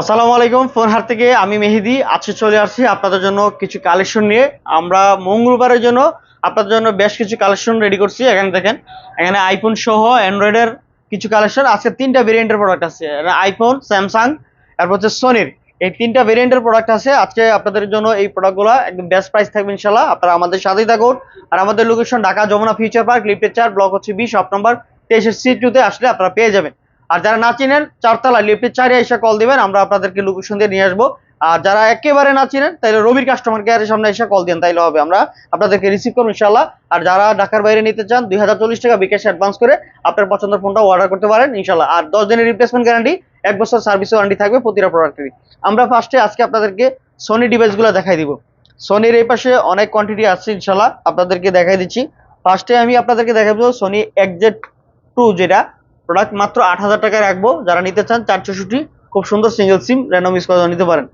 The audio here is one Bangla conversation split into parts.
আসসালামু আলাইকুম ফোন হাট থেকে আমি মেহেদি। আজকে চলে আসছি আপনাদের জন্য কিছু কালেকশন নিয়ে। আমরা মঙ্গলবারের জন্য আপনাদের জন্য বেশ কিছু কালেকশন রেডি করছি। এখানে দেখেন, এখানে আইফোন সহ অ্যান্ড্রয়েডের কিছু কালেকশন। আজকে তিনটা ভেরিয়েন্টের প্রোডাক্ট আছে। আইফোন স্যামসাং তারপর হচ্ছে সোনির এই তিনটা ভেরিয়েন্টের প্রোডাক্ট আছে। আজকে আপনাদের জন্য এই প্রোডাক্টগুলো একদম বেস্ট প্রাইস থাকবে ইনশাল্লাহ আপনারা আমাদের সাথেই থাকুন। আর আমাদের location Dhaka Jamuna future park লিফটের চার ব্লক হচ্ছে বি শপ নম্বর তেইশের সি টুতে আসলে আপনারা পেয়ে যাবেন। আর যারা না চিনেন চারতলা লিফটের চারে এসে কল দিবেন, আমরা আপনাদেরকে লোকেশন দিয়ে নিয়ে আসব। আর যারা একেবারে না চিনেন তাহলে রবির কাস্টমার কেয়ারের সামনে এসে কল দেন, তাইলে হবে। আমরা আপনাদেরকে রিসিভ করব ইনশাল্লাহ আর যারা ঢাকার বাইরে নিতে চান, দুই হাজার চল্লিশ টাকা বিকাশ অ্যাডভান্স করে আপনার পছন্দের ফোনটা অর্ডার করতে পারেন ইনশাল্লাহ আর দশ দিনের রিপ্লেসমেন্ট গ্যারান্টি এক বছর সার্ভিস ওয়ারেন্টি থাকবে প্রতিটা প্রোডাক্টেরই আমরা ফার্স্টে আজকে আপনাদেরকে সোনি ডিভাইসগুলো দেখাই দিব। সোনির এই পাশে অনেক কোয়ান্টিটি আছে ইনশাল্লাহ আপনাদেরকে দেখাই দিচ্ছি। ফার্স্টে আমি আপনাদেরকে দেখাবো সোনি এক্সজেড টু যেটা প্রোডাক্ট মাত্র আট হাজার টাকায় রাখব। যারা নিতে চান, চার চৌষট্টি, খুব সুন্দর সিঙ্গেল সিম র্যান্ডম ইউজ করে নিতে পারেন।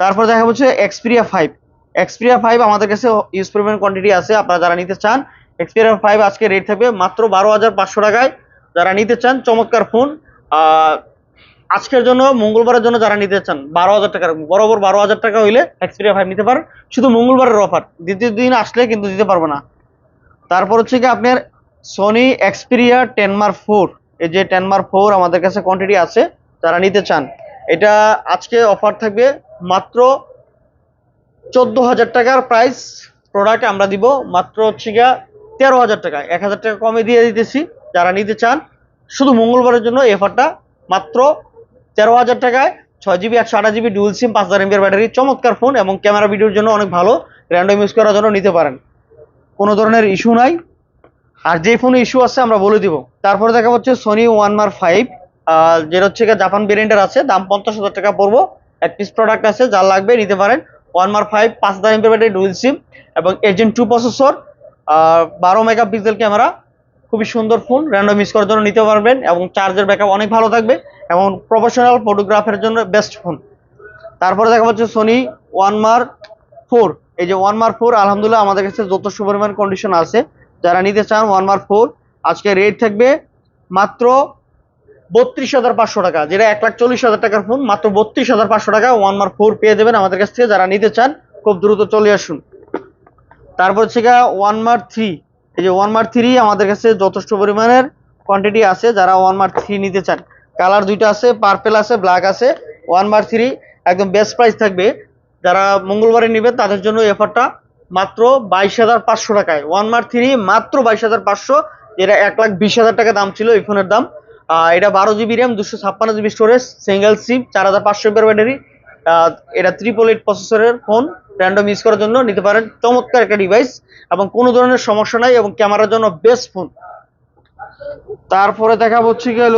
তারপর দেখা হচ্ছে এক্সপিরিয়া ফাইভ এক্সপিরিয়া ফাইভ আমাদের কাছে ইউজ পরিমাণ কোয়ান্টিটি আছে, আপনারা যারা নিতে চান এক্সপিরিয়া ফাইভ আজকে রেট থাকবে মাত্র বারো হাজার পাঁচশো টাকায়। যারা নিতে চান, চমৎকার ফোন আজকের জন্য, মঙ্গলবারের জন্য যারা নিতে চান, বারো হাজার টাকার বরাবর বারো হাজার টাকা হইলে এক্সপিরিয়া ফাইভ নিতে পারেন। শুধু মঙ্গলবারের অফার দ্বিতীয় দিন আসলে কিন্তু দিতে পারব না। তারপর হচ্ছে কি আপনার Sony Xperia ten ten mark four এই যে টেনমার ফোর আমাদের কাছে কোয়ান্টিটি আছে, যারা নিতে চান, এটা আজকে অফার থাকবে মাত্র চোদ্দ হাজার টাকার প্রাইস প্রোডাক্ট আমরা দিব, মাত্র হচ্ছে গিয়া তেরো হাজার টাকা। এক হাজার টাকা কমে দিয়ে দিতেছি, যারা নিতে চান, শুধু মঙ্গলবারের জন্য এই অফারটা মাত্র তেরো হাজার টাকায়, ছয় জিবি একশো আঠাশ জিবি ডুয়েল সিম পাঁচ হাজার এমবির ব্যাটারি চমৎকার ফোন এবং ক্যামেরা ভিডিওর জন্য অনেক ভালো র্যান্ডম ইউজ করার জন্য নিতে পারেন। কোনো ধরনের ইস্যু নাই। আর যে ফোনে ইস্যু আছে আমরা বলে দিব। তারপরে দেখা হচ্ছে সোনি ওয়ান মার ফাইভ যেটা হচ্ছে জাপান ভেরিয়েন্টের আছে, দাম পঞ্চাশ হাজার টাকা পড়ব। এক পিস প্রোডাক্ট আছে, যা লাগবে নিতে পারেন। ওয়ান মার ফাইভ পাঁচ হাজার এমপি ব্যাটারি ডুয়েল সিম এবং এজেন্ট টু প্রসেসর বারো মেগা পিক্সেল ক্যামেরা খুবই সুন্দর ফোন র্যান্ডম ইউজ করার জন্য নিতে পারবেন এবং চার্জের ব্যাকআপ অনেক ভালো থাকবে এবং প্রফেশনাল ফটোগ্রাফের জন্য বেস্ট ফোন তারপরে দেখা হচ্ছে সোনি ওয়ান মার ফোর এই যে ওয়ান মার ফোর আলহামদুলিল্লাহ আমাদের কাছে যথেষ্ট পরিমাণ কন্ডিশন আছে যারা নিতে চান ওয়ান মার ফোর আজকে রেট থাকবে মাত্র বত্রিশ হাজার পাঁচশো টাকা। যেটা এক লাখ চল্লিশ হাজার টাকার ফোন মাত্র বত্রিশ হাজার পাঁচশো টাকা ওয়ান মার ফোর পেয়ে যাবেন আমাদের কাছ থেকে। যারা নিতে চান, খুব দ্রুত চলে আসুন। তারপর হচ্ছে ওয়ান মার থ্রি এই যে ওয়ান মার থ্রি আমাদের কাছে যথেষ্ট পরিমাণের কোয়ান্টিটি আছে, যারা ওয়ান মার থ্রি নিতে চান। কালার দুইটা আছে পার্পেল আছে ব্ল্যাক আছে। ওয়ান মার থ্রি একদম বেস্ট প্রাইস থাকবে। যারা মঙ্গলবারে নেবে তাদের জন্য এফারটা মাত্র বাইশ হাজার পাঁচশো টাকায়। ওয়ান মার থ্রি মাত্র বাইশ হাজার পাঁচশো। এটা এক লাখ বিশ হাজার টাকা দাম ছিল এই ফোনের দাম। এটা বারো জিবি র্যাম, দুশো ছাপ্পান্ন জিবি স্টোরেজ সিঙ্গেল সিম চার হাজার পাঁচশো এমপের ব্যাটারি এটা ত্রিপল এইট প্রসেসরের ফোন র্যান্ডম ইউজ করার জন্য নিতে পারেন। চমৎকার একটা ডিভাইস এবং কোনো ধরনের সমস্যা নাই এবং ক্যামেরার জন্য বেস্ট ফোন তারপরে দেখা হচ্ছে গেল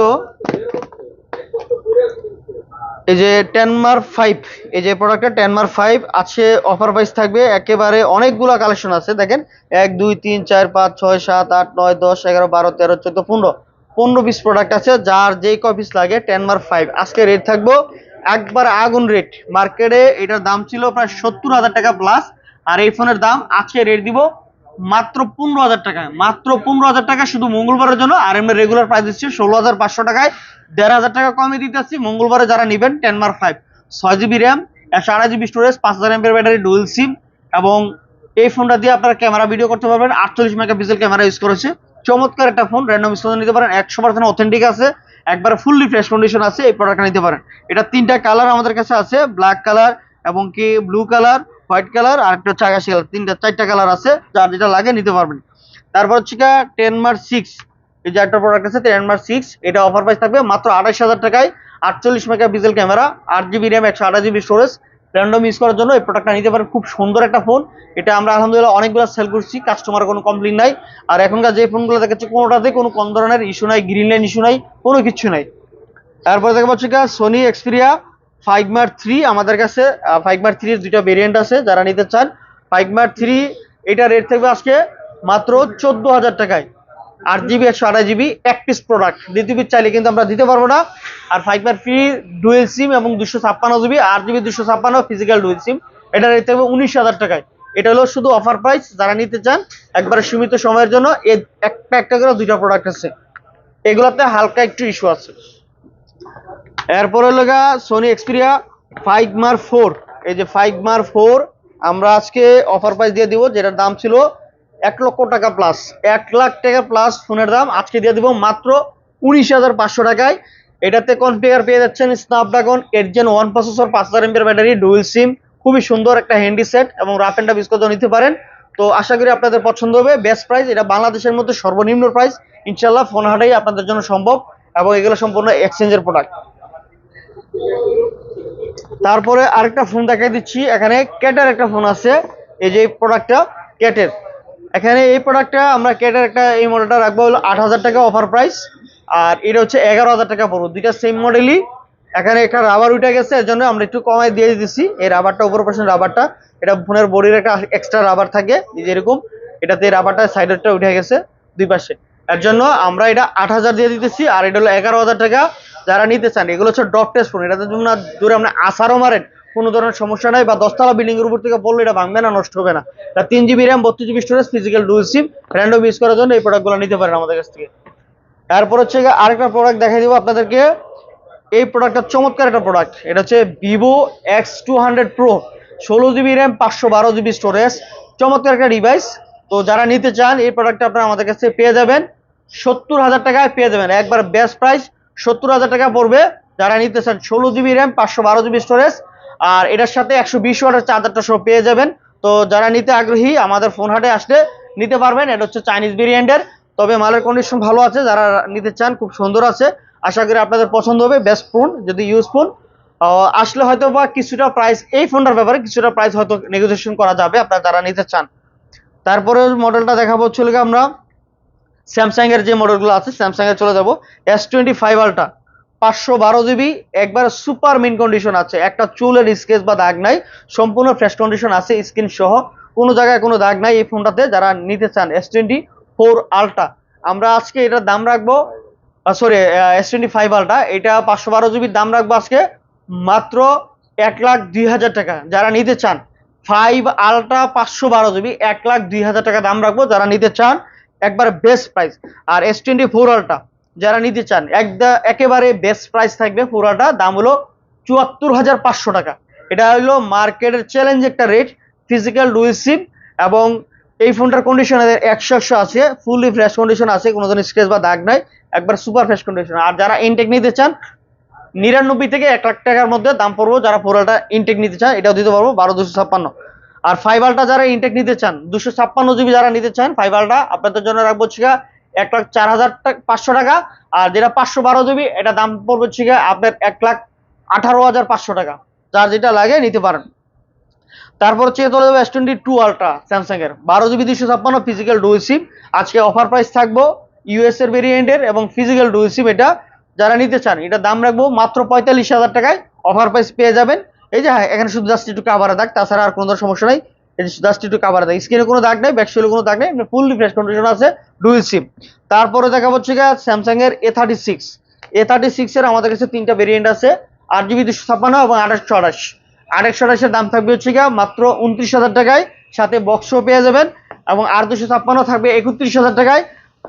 এই যে টেনমার ফাইভ এই যে প্রোডাক্টটা টেনমার ফাইভ আছে অফার প্রাইস থাকবে একেবারে অনেকগুলো কালেকশন আছে, দেখেন। এক, দুই, তিন, চার, পাঁচ, ছয়, সাত, আট, নয়, দশ, এগারো, বারো, তেরো, চোদ্দ, পনেরো। পনেরো পিস প্রোডাক্ট আছে, যার যেই কপিস পিস লাগে টেনমার ফাইভ আজকে রেট থাকব একবার আগুন রেট মার্কেটে এটার দাম ছিল প্রায় সত্তর হাজার টাকা প্লাস আর এই ফোনের দাম আজকে রেট দিব মাত্র পনেরো হাজার টাকা। মাত্র পনেরো হাজার টাকা শুধু মঙ্গলবারের জন্য আর এমনি রেগুলার প্রাইস দিচ্ছি, ষোলো হাজার পাঁচশো টাকায়। দেড় হাজার টাকা কমে দিতেছি, মঙ্গলবারে যারা নেবেন টেন মার্ক ফাইভ ছয় জিবি র্যাম একশো আড়াই জিবি স্টোরেজ পাঁচ হাজার এমপের ব্যাটারি ডুয়েল সিম এবং এই ফোনটা দিয়ে আপনারা ক্যামেরা ভিডিও করতে পারবেন। আটচল্লিশ মেগাপিক্সেল ক্যামেরা ইউজ করেছে। চমৎকার একটা ফোন র্যান্ডম ইউজ নিতে পারেন, একশো পার্সেন্ট অথেন্টিক আছে। একবার ফুললি ফ্রেশ কন্ডিশন আছে, এই প্রোডাক্টটা নিতে পারেন। এটা তিনটা কালার আমাদের কাছে আছে ব্ল্যাক কালার এবং কি ব্লু কালার হোয়াইট কালার আর একটা হচ্ছে আকাশি কালার তিনটা, চারটা কালার আছে, যার যেটা লাগে নিতে পারবেন। তারপর হচ্ছে টেন মার্ক সিক্স এই যে একটা প্রোডাক্ট আছে টেন মার্ক সিক্স এটা অফার প্রাইস থাকবে মাত্র আঠাশ হাজার টাকায়, আটচল্লিশ মেগা পিক্সেল ক্যামেরা আট জিবি র্যাম একশো আঠাশ জিবি স্টোরেজ র্যান্ডম ইউজ করার জন্য এই প্রোডাক্টটা নিতে পারেন। খুব সুন্দর একটা ফোন এটা আমরা আলহামদুলিল্লাহ অনেকগুলো সেল করছি কাস্টমার কোনো কমপ্লেন নাই। আর এখনকার যে ফোনগুলো দেখাচ্ছে, কোনোটাতে কোনো কোন ধরনের ইস্যু নাই গ্রিন লাইন ইস্যু নাই, কোনো কিছু নাই। তারপরে দেখা পাচ্ছি Sony Xperia five mark three আমাদের কাছে ফাইভ মার থ্রির দুইটা ভেরিয়েন্ট আছে, যারা নিতে চান ফাইভ মার থ্রি এটা রেট থাকবে আজকে মাত্র চোদ্দ হাজার টাকায়। আট জিবি একশো আঠাশ জিবি এক পিস প্রোডাক্ট দ্বিতীয় পিস চাইলে কিন্তু আমরা দিতে পারব না। আর five mark three dual sim এবং দুশো ছাপ্পান্ন জিবি আট জিবি দুশো ছাপ্পান্ন ফিজিক্যাল ডুয়েল সিম এটা রেট থাকবে উনিশ হাজার টাকায়। এটা হলো শুধু অফার প্রাইস যারা নিতে চান, একবারে সীমিত সময়ের জন্য একটা একটা করে দুইটা প্রোডাক্ট আছে। এগুলোতে হালকা একটু ইস্যু আছে। এরপরে লগা Sony Xperia five mark four এই যে ফাইভ মার ফোর আমরা আজকে অফার প্রাইস দিয়ে দিব, যেটার দাম ছিল এক লক্ষ টাকা প্লাস এক লাখ টাকা প্লাস ফোনের দাম আজকে দিয়ে দিব মাত্র উনিশ হাজার পাঁচশো টাকায়। এটাতে কনফিগার পেয়ে যাচ্ছেন? Snapdragon eight gen one processor পাঁচ হাজার এমপির ব্যাটারি ডুয়েল সিম খুবই সুন্দর একটা হ্যান্ডি সেট এবং রাফ অ্যান্ড টাফ ইউজ নিতে পারেন। তো আশা করি আপনাদের পছন্দ হবে বেস্ট প্রাইস এটা বাংলাদেশের মধ্যে সর্বনিম্ন প্রাইস ইনশাল্লাহ ফোন হাটাই আপনাদের জন্য সম্ভব এবং এগুলো সম্পূর্ণ এক্সচেঞ্জের প্রোডাক্ট তারপরে আরেকটা ফোন দেখাই দিচ্ছি। এখানে ক্যাটের একটা ফোন আছে। এই যে প্রোডাক্টটা ক্যাটের এখানে এই প্রোডাক্টটা আমরা ক্যাটের একটা এই মডেলটা রাখব হলো আট হাজার টাকা অফার প্রাইস আর এটা হচ্ছে এগারো হাজার টাকা পড়ব। দুইটা সেম মডেলই এখানে একটা রাবার উঠে গেছে, এর জন্য আমরা একটু কমায় দিয়ে দিচ্ছি এই রাবারটা উপর পার্সেন্ট রাবারটা এটা ফোনের বডির একটা এক্সট্রা রাবার থাকে। যেরকম এটাতে রাবারটা সাইডেরটা উঠে গেছে দুই পাশে। এর জন্য আমরা এটা আট হাজার দিয়ে দিতেছি, আর এটা হলো এগারো হাজার টাকা যারা নিতে চান। এগুলো হচ্ছে ডট টেস্ট ফোন। এটাতে জন্য দূরে আপনি আসারও মারেন, কোনো ধরনের সমস্যা নাই, বা দশতলা বিল্ডিং এর উপর থেকে বললে এটা ভাঙবে না, নষ্ট হবে না। এটা তিন জিবি র্যাম বত্রিশ GB storage physical dual sim random use করার জন্য এই প্রোডাক্টগুলো নিতে পারেন আমাদের কাছ থেকে। তারপর হচ্ছে আরেকটা প্রোডাক্ট দেখাই দিব আপনাদেরকে। এই প্রোডাক্টটা চমৎকার একটা প্রোডাক্ট এটা হচ্ছে Vivo X two hundred pro ষোলো জিবি র্যাম পাঁচশো বারো জিবি স্টোরেজ চমৎকার একটা ডিভাইস তো যারা নিতে চান, এই প্রোডাক্টটা আপনারা আমাদের কাছে পেয়ে যাবেন। সত্তর হাজার টাকায় পেয়ে যাবেন। একবার বেস্ট প্রাইস সত্তর হাজার টাকা পড়বে। যারা নিতে চান, ষোলো জিবি র্যাম পাঁচশো বারো জিবি স্টোরেজ আর এটার সাথে একশো বিশ ওয়াটের চার্জারটা সহ পেয়ে যাবেন। তো যারা নিতে আগ্রহী, আমাদের ফোন হাটে আসলে নিতে পারবেন। এটা হচ্ছে চাইনিজ ভেরিয়েন্টের তবে মালের কন্ডিশন ভালো আছে। যারা নিতে চান, খুব সুন্দর আছে। আশা করি আপনাদের পছন্দ হবে। বেস্ট ফোন যদি ইউজ ফোন আসলে হয়তো বা কিছুটা প্রাইস এই ফোনটার ব্যাপারে কিছুটা প্রাইস হয়তো নেগোসিয়েশন করা যাবে আপনারা যারা নিতে চান। তারপরে মডেলটা দেখাবো হচ্ছে আমরা স্যামসাং এর যে মডেলগুলো আছে স্যামসাং এর চলে যাব। এস টোয়েন্টি ফাইভ আলটা পাঁচশো বারো জিবি একবার সুপার মিন কন্ডিশন আছে। একটা চুলের স্কেচ বা দাগ নাই, সম্পূর্ণ ফ্রেশ কন্ডিশন আছে স্ক্রিন সহ। কোনো জায়গায় কোনো দাগ নাই এই ফোনটাতে যারা নিতে চান এস টোয়েন্টি ফোর আলট্রা আমরা আজকে এটার দাম রাখব sorry S twenty five ultra এটা পাঁচশো বারো জিবির দাম রাখব আজকে মাত্র এক লাখ দুই হাজার টাকা। যারা নিতে চান ফাইভ আলট্রা পাঁচশো বারো জিবি এক লাখ দুই হাজার টাকা দাম রাখব যারা নিতে চান, একবার বেস্ট প্রাইস আর এস টোয়েন্টি ফোর আলট্রা যারা নিতে চান একদা একেবারে বেস্ট প্রাইস থাকবে পুরাটা দাম হলো চুয়াত্তর হাজার পাঁচশো টাকা। এটা হলো মার্কেটের চ্যালেঞ্জ একটা রেট ফিজিক্যাল ডুইসিম এবং এই ফোনটার কন্ডিশন একশো একশো আছে ফুললি ফ্রেশ কন্ডিশন আছে, কোনো ধরনের স্ক্রেচ বা দাগ নাই, একবার সুপার ফ্রেশ কন্ডিশন আর যারা ইনটেক নিতে চান নিরানব্বই থেকে এক লাখ টাকার মধ্যে দাম পড়ব যারা পুরোটা ইনটেক নিতে চান এটাও দিতে পারব, বারো দুশো ছাপ্পান্ন। আর ফাইবারটা যারা ইনটেক নিতে চান, দুশো ছাপ্পান্ন জিবি যারা নিতে চান ফাইবারটা আপনাদের জন্য রাখব হচ্ছে এক লাখ চার হাজার পাঁচশো টাকা। আর যেটা পাঁচশো বারো জিবি এটা দাম পড়বে গিয়ে আপনার এক লাখ আঠারো হাজার পাঁচশো টাকা। যার যেটা লাগে নিতে পারেন। তারপর হচ্ছে চলে যাবে S twenty two ultra Samsung এর। বারো জিবি দুশো ছাপ্পান্ন ফিজিক্যাল ডুয়েল সিম আজকে অফার প্রাইস থাকব ইউএস এর ভেরিয়েন্টের এবং ফিজিক্যাল ডুয়েল সিম এটা যারা নিতে চান এটা দাম রাখব মাত্র পঁয়তাল্লিশ হাজার টাকায়। অফার প্রাইস পেয়ে যাবেন। এই যে হ্যাঁ এখানে শুধু জাস্ট একটু কাভারে দাগ, তাছাড়া আর কোনো ধরনের সমস্যা নাই। যে জাস্ট একটু কাভারে দাগ। স্ক্রিনে কোনো দাগ নেই ব্যাকশোলে কোনো দাগ নেই ফুললি ফ্রেশ কন্ডিশন আছে ডুয়েল সিম তারপরে দেখা হচ্ছে গিয়ে স্যামসাং এর A thirty six A thirty six এর আমাদের কাছে তিনটা ভেরিয়েন্ট আছে, আট জিবি দুশো ছাপ্পান্ন এবং আঠাশশো আঠাশ। আঠাশশো আঠাশের দাম থাকবে হচ্ছে গিয়ে মাত্র উনত্রিশ হাজার টাকায়। সাথে বক্সও পেয়ে যাবেন এবং আর দুশো ছাপ্পান্ন থাকবে একত্রিশ হাজার টাকায়।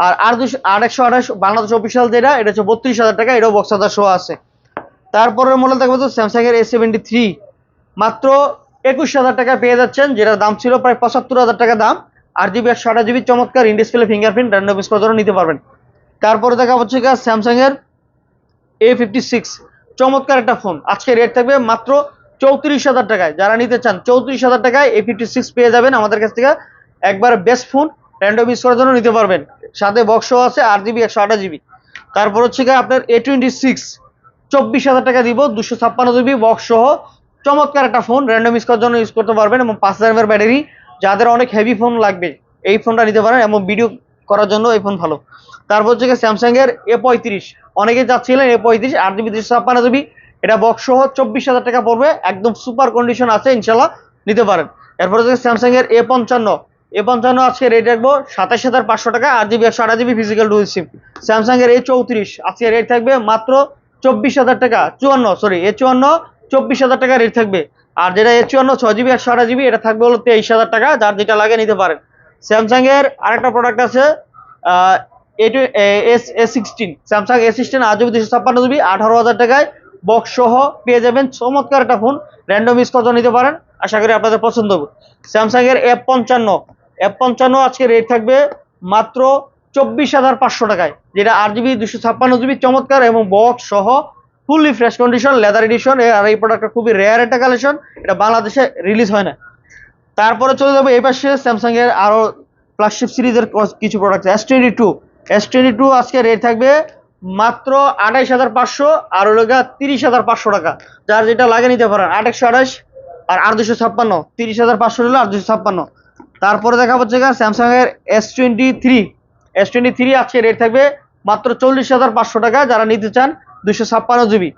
আর আর দুশো আর একশো আঠাশ বাংলাদেশ অফিসিয়াল যেটা, এটা হচ্ছে বত্রিশ হাজার টাকা, এটাও বক্স হাজার শো আছে। তারপরের মডেল থাকবে তো স্যামসাং এর এ সেভেন্টি থ্রি মাত্র একুশ হাজার টাকা পেয়ে যাচ্ছেন, যেটার দাম ছিল প্রায় পঁচাত্তর হাজার টাকা দাম। আট জিবি একশো আঠাশ জিবি চমৎকার ইন ডিসপ্লে ফিঙ্গারপ্রিন্ট ইউজ করার জন্য নিতে পারবেন। তারপরে দেখা হচ্ছে গিয়ে স্যামসাং এর এ ফিফটি সিক্স চমৎকার একটা ফোন আজকে রেট থাকবে মাত্র চৌত্রিশ হাজার টাকায়। যারা নিতে চান, চৌত্রিশ হাজার টাকায় এ ফিফটি সিক্স পেয়ে যাবেন। আমাদের কাছ থেকে একবার বেস্ট ফোন র্যান্ডম ইউজ করার জন্য নিতে পারবেন। সাথে বক্সও আছে, আট জিবি একশো আঠাশ জিবি তারপর হচ্ছে গিয়ে আপনার এ টোয়েন্টি সিক্স চব্বিশ হাজার টাকা দিব, দুশো ছাপ্পান্ন জিবি বক্স সহ। চমৎকার একটা ফোন র্যান্ডম ইউজ করার জন্য ইউজ করতে পারবেন এবং পাঁচ হাজার ব্যাটারি যাদের অনেক হেভি ফোন লাগবে, এই ফোনটা নিতে পারেন এবং ভিডিও করার জন্য এই ফোন ভালো। তারপর হচ্ছে স্যামসাং এর এ পঁয়ত্রিশ। অনেকে যাচ্ছিলেন এ পঁয়ত্রিশ, আট জিবি দুশো ছাপ্পান্ন জিবি এটা বক্স সহ চব্বিশ হাজার টাকা পড়বে, একদম সুপার কন্ডিশন আছে ইনশাল্লাহ নিতে পারেন। এরপর হচ্ছে স্যামসাং এর এ পঞ্চান্ন। এ পঞ্চান্ন আজকে রেট রাখব সাতাশ হাজার পাঁচশো টাকা, আট জিবি একশো আঠাশ GB physical dual sim Samsung এর এ চৌত্রিশ আজকে রেট থাকবে মাত্র চব্বিশ হাজার টাকা, চুয়ান্ন সরি এ চুয়ান্ন, চব্বিশ হাজার টাকা রেট থাকবে। আর যেটা এ চুয়ান্ন, ছয় জিবি একশো আঠাশ জিবি এটা থাকবে হলো তেইশ হাজার টাকা, যার যেটা লাগে নিতে পারেন। স্যামসাং এর আরেকটা প্রোডাক্ট আছে A two sixteen Samsung A sixteen আট জিবি দুশো ছাপ্পান্ন জিবি আঠারো হাজার টাকায় বক্স সহ পেয়ে যাবেন চমৎকার একটা ফোন র্যান্ডম ইউজ নিতে পারেন। আশা করি আপনাদের পছন্দ হবে। স্যামসাং এর এফ পঞ্চান্ন এফ পঞ্চান্ন আজকে রেট থাকবে মাত্র চব্বিশ হাজার পাঁচশো টাকায়, যেটা আট জিবি দুশো ছাপ্পান্ন জিবি চমৎকার এবং বক্স সহ fully fresh condition leather edition আর এই প্রোডাক্টটা খুবই রেয়ার একটা কালেকশন এটা বাংলাদেশে রিলিজ হয় না। তারপরে চলে যাব এই পাশে স্যামসাং এর আরও ফ্ল্যাগশিপ সিরিজের কিছু product S twenty two S twenty two আজকে রেট থাকবে মাত্র আঠাইশ হাজার পাঁচশো, আর হলো তিরিশ হাজার পাঁচশো টাকা। যার যেটা লাগে নিতে পারেন আঠাশশো আঠাশ আর আট দুশো ছাপ্পান্ন, তিরিশ হাজার পাঁচশো হলো আট দুশো ছাপ্পান্ন। তারপরে দেখা হচ্ছে স্যামসাং এর S twenty three S twenty three আজকে রেট থাকবে মাত্র চল্লিশ হাজার পাঁচশো টাকা, যারা নিতে চান দুশো ছাপ্পান্ন জিবি।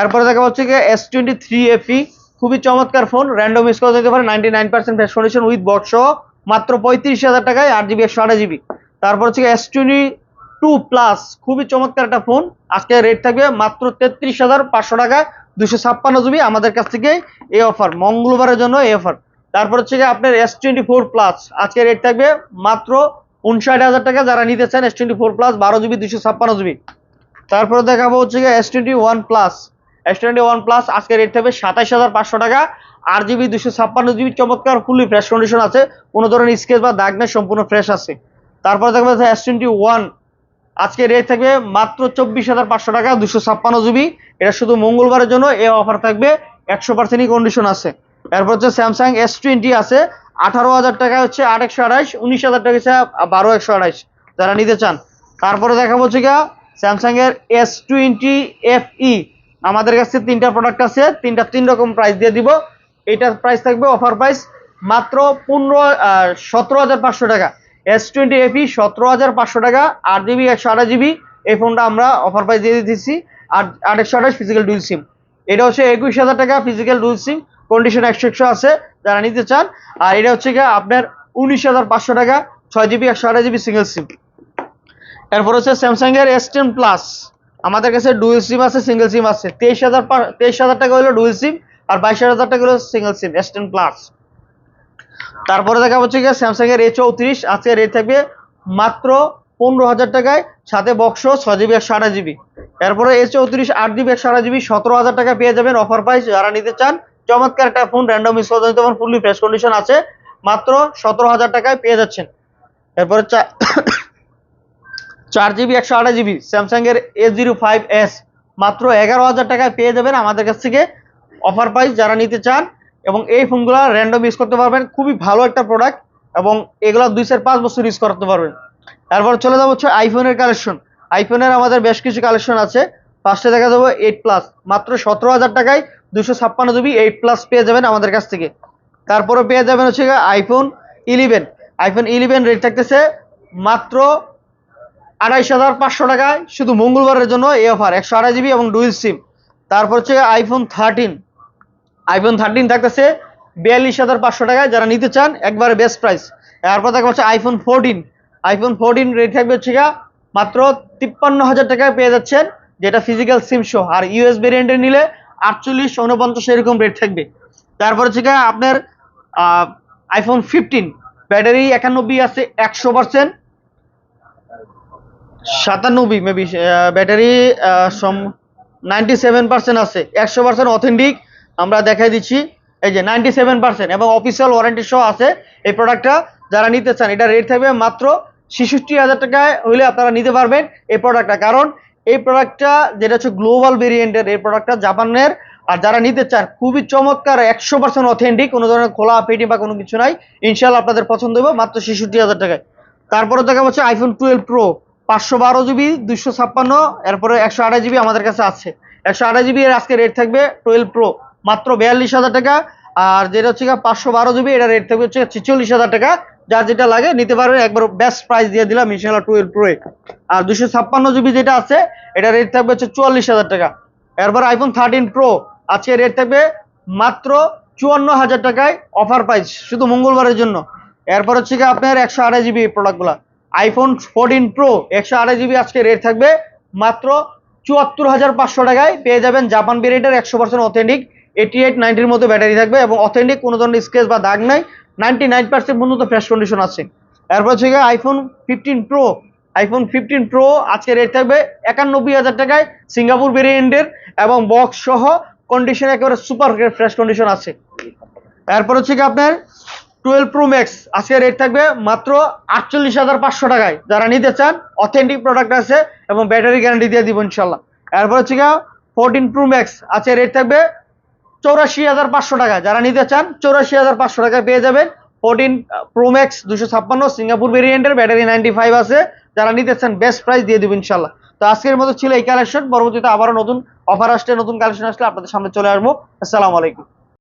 এরপরে দেখা হচ্ছে গিয়ে এস টোয়েন্টি থ্রি এফি খুবই চমৎকার ফোন র্যান্ডম ইউজ করা যেতে পারে ninety nine percent fresh condition with box মাত্র পঁয়ত্রিশ হাজার টাকায় আট জিবি একশো আঠাশ জিবি। তারপর হচ্ছে এস টোয়েন্টি টু প্লাস খুবই চমৎকার একটা ফোন আজকে রেট থাকবে মাত্র তেত্রিশ হাজার পাঁচশো টাকায় দুশো ছাপ্পান্ন জিবি। আমাদের কাছ থেকে এই অফার মঙ্গলবারের জন্য এই অফার তারপর হচ্ছে গিয়ে আপনার এস টোয়েন্টি ফোর প্লাস আজকে রেট থাকবে মাত্র উনষাট হাজার টাকা। যারা নিতে চান এস টোয়েন্টি ফোর প্লাস বারো জিবি দুশো ছাপ্পান্ন জিবি তারপরে দেখাবো হচ্ছে গিয়ে S twenty one plus S twenty one plus আজকে রেট থাকবে সাতাইশ হাজার পাঁচশো টাকা। আট জিবি দুশো ছাপ্পান্ন জিবি চমৎকার ফুললি ফ্রেশ কন্ডিশন আছে। কোনো ধরনের স্কেচ বা দাগ নেই, সম্পূর্ণ ফ্রেশ আছে। তারপরে দেখবে এস টোয়েন্টি ওয়ান আজকে রেট থাকবে মাত্র চব্বিশ হাজার পাঁচশো টাকা দুশো ছাপ্পান্ন জিবি এটা শুধু মঙ্গলবারের জন্য, এই অফার থাকবে, একশো পার্সেন্টই কন্ডিশন আছে। এরপর হচ্ছে স্যামসাং এস টোয়েন্টি আছে, আঠারো হাজার টাকা হচ্ছে আট একশো আঠাইশ উনিশ হাজার টাকা হচ্ছে বারো একশো আঠাইশ যারা নিতে চান। তারপরে দেখা গিয়া স্যামসাং এর এস টোয়েন্টি এফ ই আমাদের কাছে তিনটা প্রোডাক্ট আছে, তিনটা তিন রকম প্রাইস দিয়ে দিব। এইটার প্রাইস থাকবে অফার প্রাইস মাত্র পনেরো সতেরো হাজার পাঁচশো টাকা। এস টোয়েন্টি এফ ই সতেরো হাজার পাঁচশো টাকা, আট জিবি, একশো আঠাশ জিবি, এই ফোনটা আমরা অফার প্রাইস দিয়ে দিতেছি। আট আট একশো আঠাশ ফিজিক্যাল ডুয়েল সিম এটা হচ্ছে একুশ হাজার টাকা ফিজিক্যাল ডুয়েল সিম কন্ডিশন একশো একশো আছে, যারা নিতে চান। আর এটা হচ্ছে গিয়ে আপনার উনিশ হাজার পাঁচশো টাকা, ছয় জিবি একশো আঠাশ জিবি সিঙ্গেল সিম এরপর হচ্ছে স্যামসাং এর এস টেন প্লাস আমাদের কাছে ডুয়েল সিম আছে সিঙ্গেল সিম আছে। তেইশ হাজার তেইশ হাজার টাকা হলো ডুয়েল সিম আর বাইশ হাজার টাকা হলো single sim S ten plus তারপরে দেখা হচ্ছে গিয়ে স্যামসাং এর এ চৌত্রিশ, আজকে রেট থাকবে মাত্র পনেরো হাজার টাকায়, সাথে বক্স ছয় জিবি একশো আঠাশ জিবি। এরপরে এ চৌত্রিশ, আট জিবি একশো আঠাশ জিবি, সতেরো হাজার টাকা পেয়ে যাবেন অফার প্রাইস যারা নিতে চান চমৎকার একটা ফোন র্যান্ডম ইউজ করতে পারেন ফুললি ফ্রেশ কন্ডিশন আছে। মাত্র সতেরো হাজার টাকায় পেয়ে যাচ্ছেন। এরপরে চার জিবি একশো আঠাশ জিবি স্যামসাং এর এস জিরো ফাইভ এস মাত্র এগারো হাজার টাকায় পেয়ে যাবেন আমাদের কাছ থেকে অফার প্রাইস যারা নিতে চান। এবং এই ফোনগুলো র্যান্ডম ইউজ করতে পারবেন। খুবই ভালো একটা প্রোডাক্ট এবং এগুলো দুই চার পাঁচ বছর ইউজ করতে পারবেন। তারপর চলে যাব হচ্ছে আইফোনের কালেকশন আইফোনের আমাদের বেশ কিছু কালেকশন আছে। ফার্স্টে দেখা যাব এইট প্লাস মাত্র সতেরো হাজার টাকায় দুশো ছাপ্পান্ন জিবি এইট প্লাস পেয়ে যাবেন আমাদের কাছ থেকে। তারপরে পেয়ে যাবেন হচ্ছে iPhone eleven iPhone eleven rate থাকতেছে মাত্র আড়াইশ হাজার পাঁচশো টাকায়, শুধু মঙ্গলবারের জন্য এই অফার একশো আড়াই জিবি এবং ডুয়েল সিম তারপর হচ্ছে আইফোন থার্টিন আইফোন থার্টিন থাকতেছে বিয়াল্লিশ হাজার পাঁচশো টাকায়, যারা নিতে চান, একবারে বেস্ট প্রাইস এরপর দেখা হচ্ছে iPhone fourteen iPhone fourteen rate থাকবে হচ্ছে মাত্র তিপ্পান্ন হাজার টাকায় পেয়ে যাচ্ছেন, যেটা ফিজিক্যাল সিম শো আর ইউএস ভেরিয়েন্টের নিলে আটচল্লিশ উনপঞ্চাশ এরকম রেট থাকবে। তারপর হচ্ছে আপনার আইফোন ফিফটিন ব্যাটারি একানব্বই আছে একশো পার্সেন্ট সাতানব্বই maybe battery ninety seven percent আছে, একশো পার্সেন্ট অথেন্টিক আমরা দেখাই দিচ্ছি, এই যে নাইনটি সেভেন পার্সেন্ট এবং অফিসিয়াল ওয়ারেন্টি সহ আছে এই প্রোডাক্টটা যারা নিতে চান, এটা রেট থাকবে মাত্র ছেষট্টি হাজার টাকায় হলে আপনারা নিতে পারবেন এই প্রোডাক্টটা কারণ এই প্রোডাক্টটা যেটা হচ্ছে গ্লোবাল ভেরিয়েন্টের এই প্রোডাক্টটা জাপানের। আর যারা নিতে চান, খুবই চমৎকার, একশো পার্সেন্ট অথেন্টিক কোনো ধরনের খোলা পেটি বা কোনো কিছু নাই। ইনশাল্লাহ আপনাদের পছন্দ হবে মাত্র ছেষট্টি হাজার টাকায়। তারপরে দেখা হচ্ছে আইফোন টুয়েলভ প্রো পাঁচশো বারো জিবি দুশো ছাপ্পান্ন, এরপরে একশো আঠাশ জিবি আমাদের কাছে আছে। একশো আঠাশ জিবি এর আজকে রেট থাকবে টুয়েলভ প্রো মাত্র বিয়াল্লিশ হাজার টাকা। আর যেটা হচ্ছে পাঁচশো বারো জিবি এটা রেট থাকবে হচ্ছে ছেচল্লিশ হাজার টাকা। যার যেটা লাগে নিতে পারবেন একবার বেস্ট প্রাইস দিয়ে দিলাম ইনশাল্লাহ টুয়েলভ প্রো আর দুশো ছাপ্পান্ন জিবি যেটা আছে, এটা রেট থাকবে হচ্ছে চুয়াল্লিশ হাজার টাকা। এরপর আইফোন থার্টিন প্রো আজকে রেট থাকবে মাত্র চুয়ান্ন হাজার টাকায় অফার প্রাইস শুধু মঙ্গলবারের জন্য। এরপর হচ্ছে কি আপনার একশো আড়াই জিবি প্রোডাক্টগুলো আইফোন ফোরটিন প্রো একশো আড়াই জিবি আজকে রেট থাকবে মাত্র চুয়াত্তর হাজার পাঁচশো টাকায়। পেয়ে যাবেন জাপান ভেরিয়েন্টের একশো পার্সেন্ট অথেন্টিক এইটি এইট নাইনটির মতো ব্যাটারি থাকবে এবং অথেন্টিক কোনো ধরনের স্কেচ বা দাগ নাই। নাইনটি নাইন পার্সেন্ট পর্যন্ত ফ্রেশ কন্ডিশন আছে। এরপর হচ্ছে iPhone fifteen pro iPhone fifteen pro আজকে রেট থাকবে একানব্বই হাজার টাকায় সিঙ্গাপুর ভেরিয়েন্টের এবং বক্স সহ কন্ডিশন একেবারে সুপার ফ্রেশ কন্ডিশন আছে। এরপর হচ্ছে কি আপনার টুয়েলভ প্রো ম্যাক্স আজকে রেট থাকবে মাত্র আটচল্লিশ হাজার পাঁচশো টাকায়। যারা নিতে চান অথেন্টিক প্রোডাক্ট আছে এবং ব্যাটারি গ্যারান্টি দিয়ে দিব ইনশাল্লাহ। এরপর হচ্ছে কি ফোরটিন প্রো ম্যাক্স আজকে রেট থাকবে চৌরাশি হাজার পাঁচশো টাকা। যারা নিতে চান, চৌরাশি হাজার পাঁচশো টাকায় পেয়ে যাবেন। ফোরটিন প্রোম্যাক্স দুশো ছাপ্পান্ন সিঙ্গাপুর ভেরিয়েন্টের ব্যাটারি নাইনটি ফাইভ আছে। যারা নিতে চান বেস্ট প্রাইস দিয়ে দেবেন ইনশাল্লাহ তো আজকের মতো ছিল এই কালেকশন পরবর্তীতে আবারও নতুন অফার আসলে, নতুন কালেকশন আসলে আপনাদের সামনে চলে আসব। আসসালামু আলাইকুম।